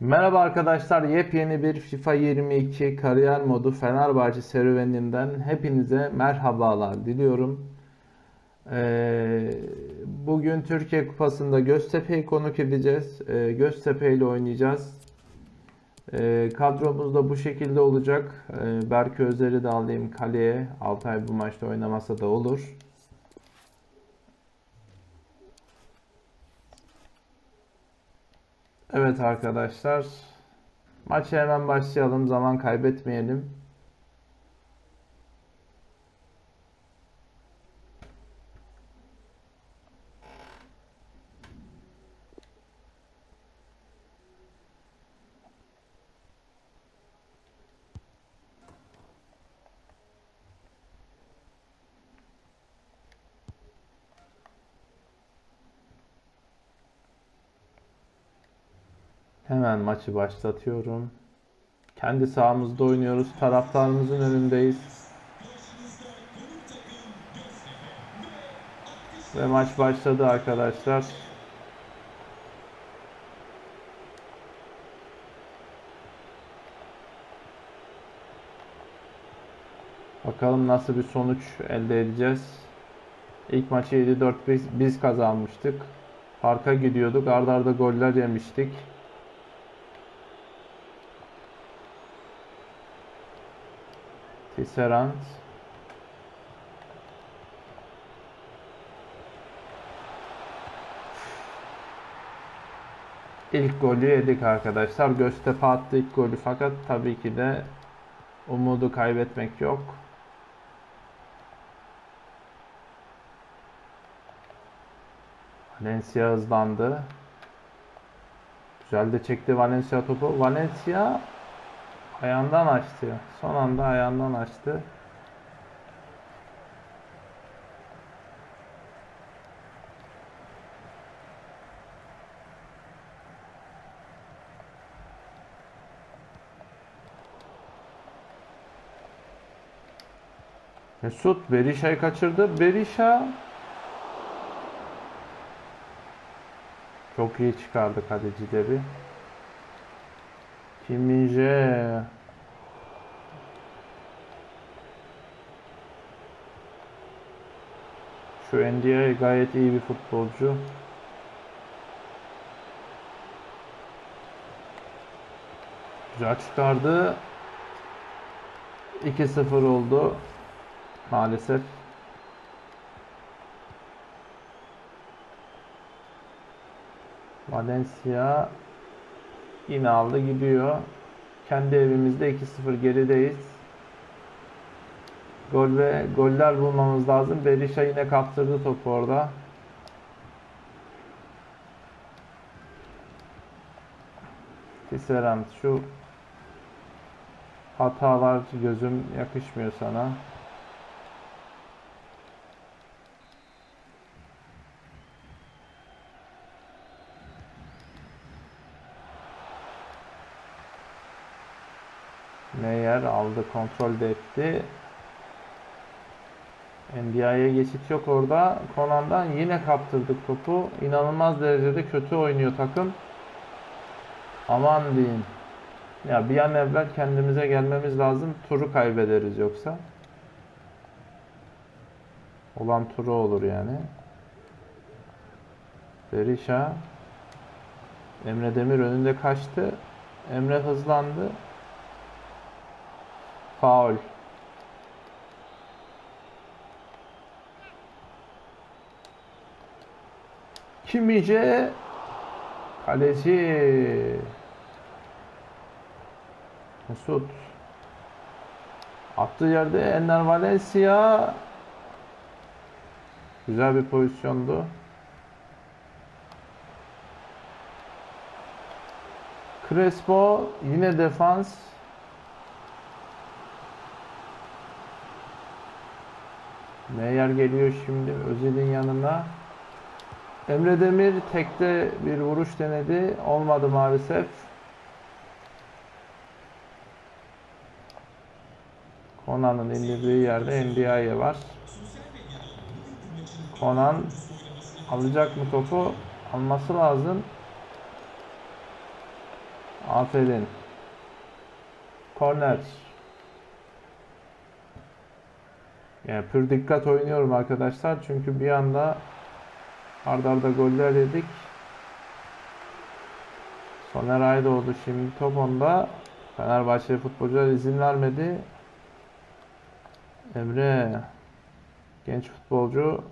Merhaba arkadaşlar, yepyeni bir FIFA 22 kariyer modu Fenerbahçe serüveninden hepinize merhabalar diliyorum. Ee, bugün Türkiye Kupası'nda Göztepe'yi konuk edeceğiz. Ee, Göztepe ile oynayacağız. Ee, kadromuz da bu şekilde olacak. Ee, Berke Özer'i de alayım kaleye. Altay bu maçta oynamasa da olur. Evet arkadaşlar. Maça hemen başlayalım. Zaman kaybetmeyelim. Hemen maçı başlatıyorum. Kendi sahamızda oynuyoruz. Taraftarımızın önündeyiz. Ve maç başladı arkadaşlar. Bakalım nasıl bir sonuç elde edeceğiz. İlk maçı 7-4 biz, biz kazanmıştık. Farka gidiyorduk. Arda arda goller yemiştik. Tisserand. İlk golü yedik arkadaşlar. Göztepe attı ilk golü fakat tabii ki de umudu kaybetmek yok. Valencia hızlandı. Güzel de çekti Valencia topu. Valencia ayağından açtı. Son anda ayağından açtı. Mesut Berisha'yı kaçırdı. Berisha çok iyi çıkardı kalecileri. Kim Şu NDI gayet iyi bir futbolcu. Güzel çıkardı. 2-0 oldu. Maalesef. Valencia yine aldı gidiyor. Kendi evimizde 2-0 gerideyiz. Gol ve goller bulmamız lazım. Berisha yine kaptırdı topu orada. Tisserand şu hatalar gözüm yakışmıyor sana. Meyer aldı, kontrol de etti. NDI'ye geçit yok orada. Konan'dan yine kaptırdık topu. İnanılmaz derecede kötü oynuyor takım. Aman diyeyim. Ya bir an evvel kendimize gelmemiz lazım. Turu kaybederiz yoksa. Olan turu olur yani. Berisha. Emre Demir önünde kaçtı. Emre hızlandı. Faul. Kimice kaleci. Mesut. Attığı yerde Enner Valencia. Güzel bir pozisyondu. Crespo yine defans Meyer geliyor şimdi Özil'in yanına. Emre Demir tekte bir vuruş denedi. Olmadı maalesef. Konan'ın indirdiği yerde Ndiaye var. Konan alacak mı topu? Alması lazım. Aferin. Korner. Yani pür dikkat oynuyorum arkadaşlar. Çünkü bir anda arda arda goller yedik. Soner Aydoğdu şimdi top onda. Fenerbahçe futbolcular izin vermedi. Emre genç futbolcu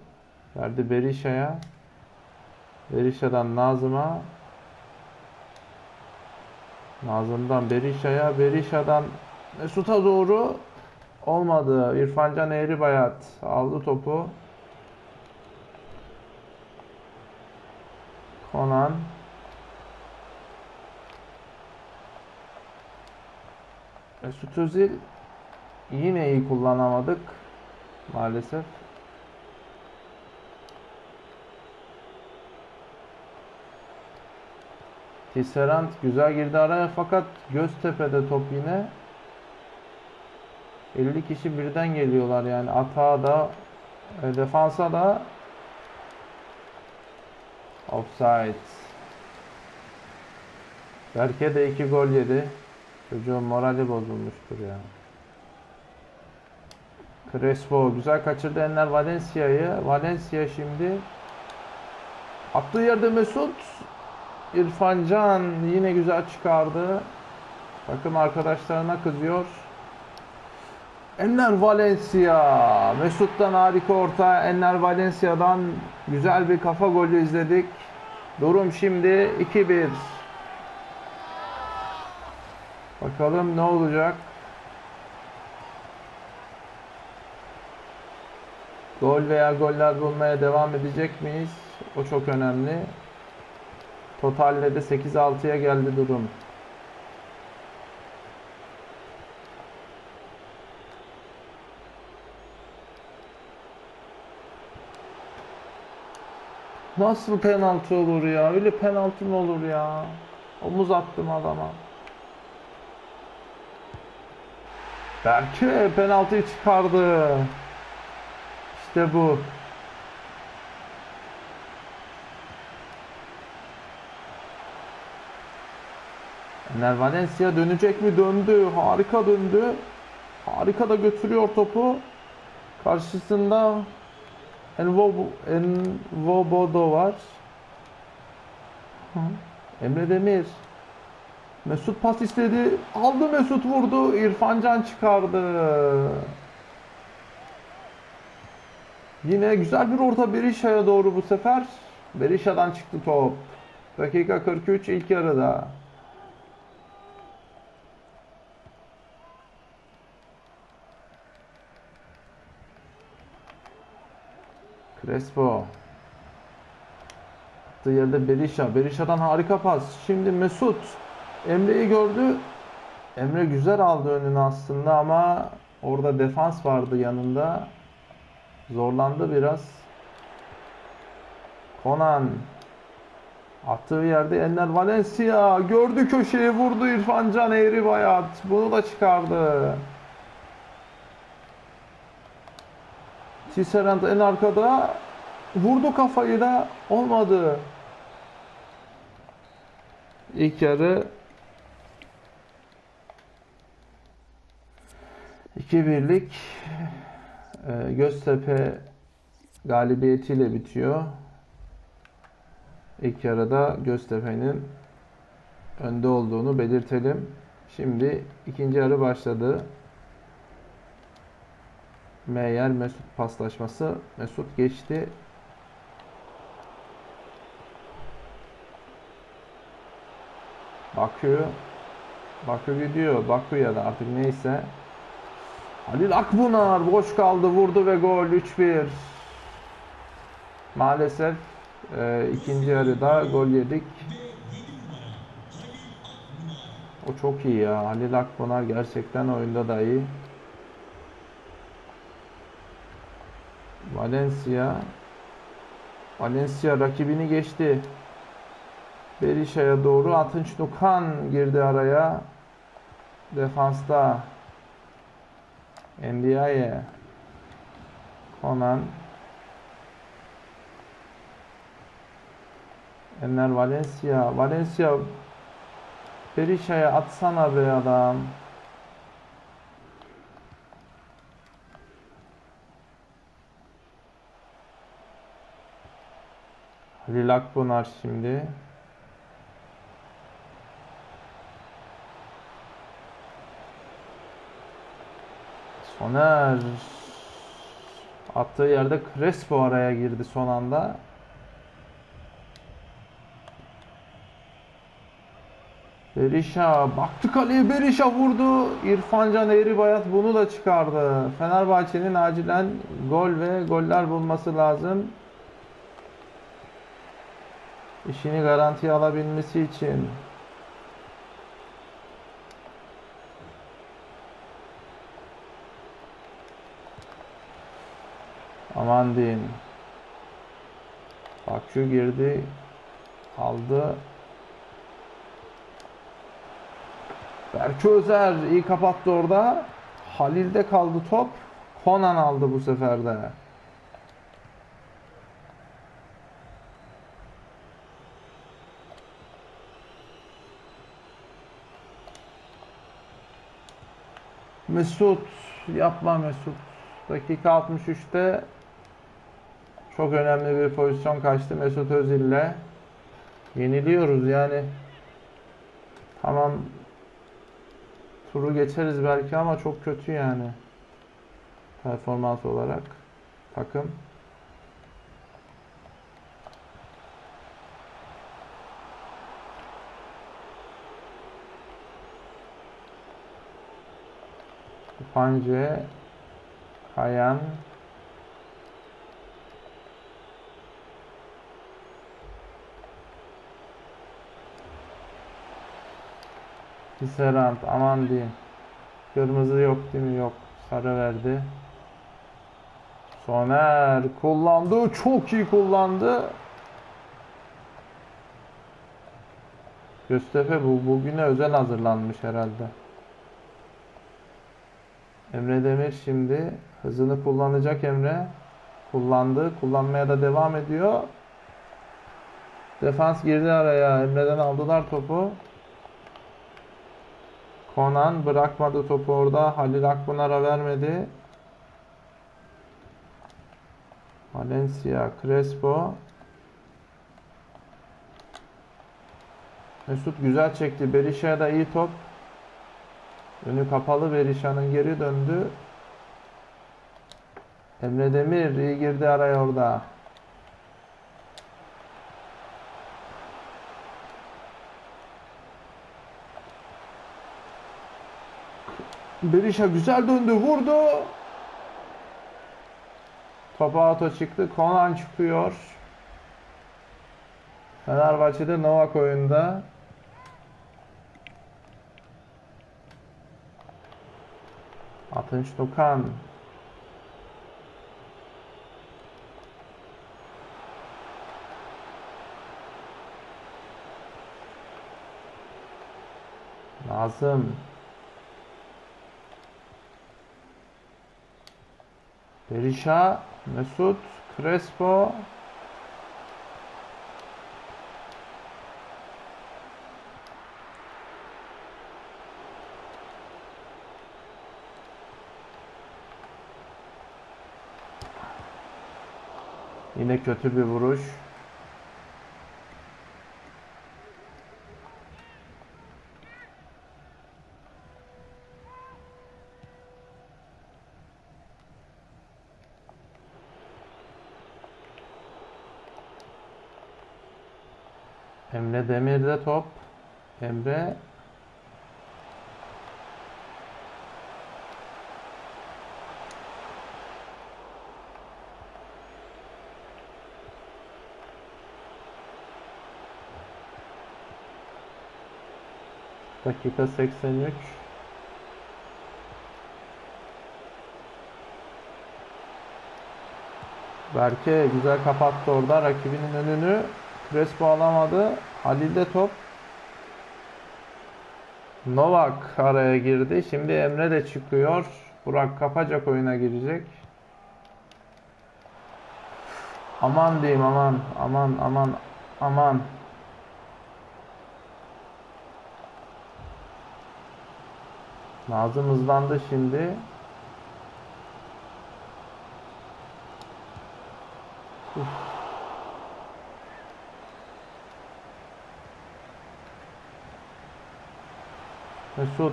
verdi Berisha'ya. Berisha'dan Nazım'a. Nazım'dan Berisha'ya. Berisha'dan Mesut'a doğru olmadı. İrfancan Eğribayat aldı topu. Konan. Mesut Özil yine iyi kullanamadık maalesef. Tisserand güzel girdi araya fakat Göztepe'de top yine. 50 kişi birden geliyorlar yani atağa da e, defansa da offside. Berke de 2 gol yedi. Çocuğun morali bozulmuştur ya. Crespo güzel kaçırdı Enner Valencia'yı. Valencia şimdi attığı yerde Mesut İrfan Can yine güzel çıkardı. Takım arkadaşlarına kızıyor. Enner Valencia. Mesut'tan harika orta. Enner Valencia'dan güzel bir kafa golü izledik. Durum şimdi 2-1. Bakalım ne olacak? Gol veya goller bulmaya devam edecek miyiz? O çok önemli. Totalde de 8-6'ya geldi durum. Nasıl penaltı olur ya? Öyle penaltı mı olur ya? Omuz attım adama. Berke penaltıyı çıkardı. İşte bu. Ener Valencia dönecek mi? Döndü. Harika döndü. Harika da götürüyor topu. Karşısında Envobodo var. Hı. Emre Demir. Mesut pas istedi. Aldı Mesut vurdu. İrfan Can çıkardı. Yine güzel bir orta Berisha'ya doğru bu sefer. Berisha'dan çıktı top. Dakika 43 ilk yarıda. Crespo. Attığı yerde Berisha. Berisha'dan harika pas. Şimdi Mesut. Emre'yi gördü. Emre güzel aldı önünü aslında ama orada defans vardı yanında. Zorlandı biraz. Konan. Attığı yerde Enner Valencia. Gördü köşeyi vurdu İrfan Can Eğri Bayat. Bunu da çıkardı. Tisserand en arkada. Vurdu kafayı da olmadı. İlk yarı 2-1'lik e, Göztepe galibiyetiyle bitiyor. İlk yarıda Göztepe'nin önde olduğunu belirtelim. Şimdi ikinci yarı başladı. Meyer Mesut paslaşması. Mesut geçti. Bakü Bakü gidiyor. Bakü ya da artık neyse. Halil Akbunar boş kaldı vurdu ve gol 3-1. Maalesef e, ikinci yarıda gol yedik. O çok iyi ya. Halil Akbunar gerçekten oyunda da iyi. Valencia Valencia rakibini geçti. Berisha'ya doğru Atınç Nukan girdi araya. Defansta Ndiaye Konan Enner Valencia Valencia Berisha'ya atsana be adam. Halil Akbunar şimdi. Soner attığı yerde Crespo araya girdi son anda. Berisha baktı kaleye Berisha vurdu. İrfan Can Eğribayat bunu da çıkardı. Fenerbahçe'nin acilen gol ve goller bulması lazım. İşini garantiye alabilmesi için. Aman diyeyim. Bak şu girdi. Aldı. Berke Özer iyi kapattı orada. Halil'de kaldı top. Konan aldı bu sefer de. Mesut yapma Mesut. Dakika 63'te çok önemli bir pozisyon kaçtı Mesut Özil'le. Yeniliyoruz yani. Tamam turu geçeriz belki ama çok kötü yani. Performans olarak takım. Pance, Kayan, Tisserand aman diyeyim. Kırmızı yok değil mi? Yok. Sarı verdi. Soner kullandı. Çok iyi kullandı. Göztepe bu bugüne özel hazırlanmış herhalde. Emre Demir şimdi hızını kullanacak Emre. Kullandı. Kullanmaya da devam ediyor. Defans girdi araya. Emre'den aldılar topu. Konan bırakmadı topu orada. Halil Akpınar'a vermedi. Valencia, Crespo. Mesut güzel çekti. Berisha'ya da iyi top. Önü kapalı Berisha'nın geri döndü. Emre Demir iyi girdi araya orada. Berisha güzel döndü, vurdu. Topa auto çıktı. Konan çıkıyor. Fenerbahçe'de Novak oyunda. Atınç Dokan. Lazım. Berisha, Mesut, Crespo. Yine kötü bir vuruş. Emre Demir'de top. Emre dakika 83 Berke güzel kapattı orada rakibinin önünü. Crespo alamadı. Halil'de top. Novak araya girdi. Şimdi Emre de çıkıyor. Burak Kapacak oyuna girecek. Aman diyeyim aman aman aman aman. Nazım hızlandı şimdi. Uf. Mesut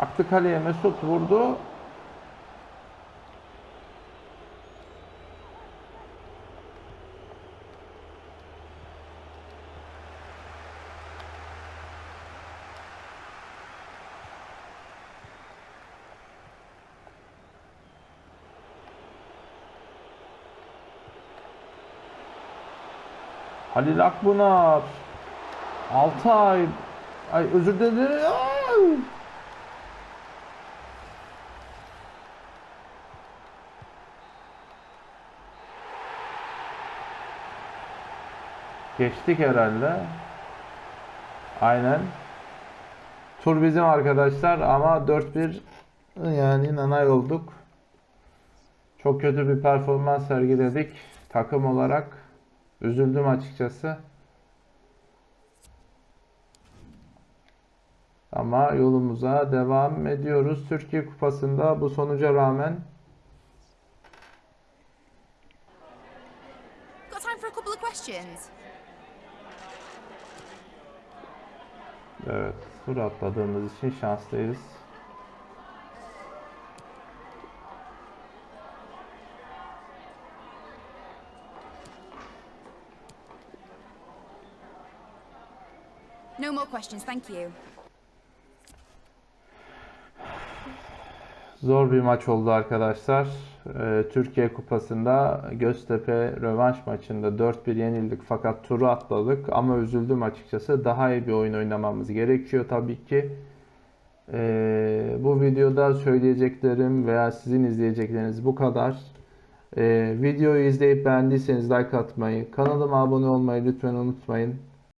baktı kaleye Mesut vurdu. Halil Akbunar. Altay. Ay özür dilerim. Ay! Geçtik herhalde. Aynen. Tur bizim arkadaşlar ama 4-1 yani nanay olduk. Çok kötü bir performans sergiledik takım olarak. Üzüldüm açıkçası. Ama yolumuza devam ediyoruz. Türkiye Kupası'nda bu sonuca rağmen evet tur atladığımız için şanslıyız. No more questions, thank you. Zor bir maç oldu arkadaşlar. Ee, Türkiye Kupası'nda Göztepe rövanş maçında 4-1 yenildik fakat turu atladık ama üzüldüm açıkçası. Daha iyi bir oyun oynamamız gerekiyor tabii ki. Ee, bu videoda söyleyeceklerim veya sizin izleyecekleriniz bu kadar. Ee, videoyu izleyip beğendiyseniz like atmayı, kanalıma abone olmayı lütfen unutmayın.